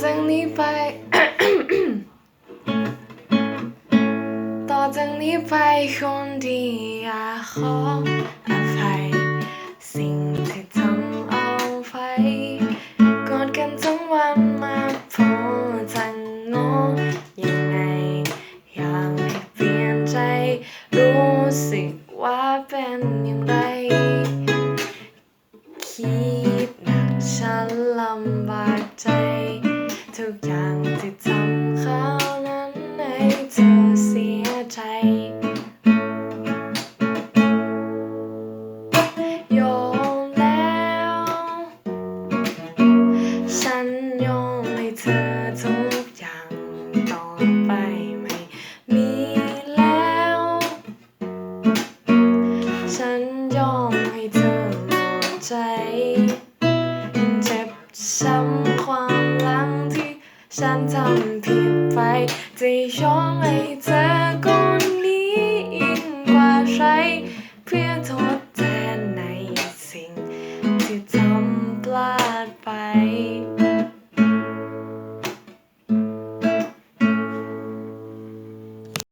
จากนี้ไป ต่อจากนี้ไปคนดีอยากขออภัยสิ่งที่ทำเอาไปกอดกันทั้งวันมาพอจะงอยังไง อยากให้เปลี่ยนใจ รู้สึกว่าเป็นอย่างไร คิดหนักฉันลำบากใจ ใจยอมแล้ว ฉันยอมให้เธอทุกอย่างต่อไปไม่มีแล้ว ฉันยอมให้เธอหมดใจเจ็บช้ำความหลังที่ฉันทำผิดไปจะยอมให้เธอ ร เพื่อทดแทนในสิ่งที่ทำพลาดไป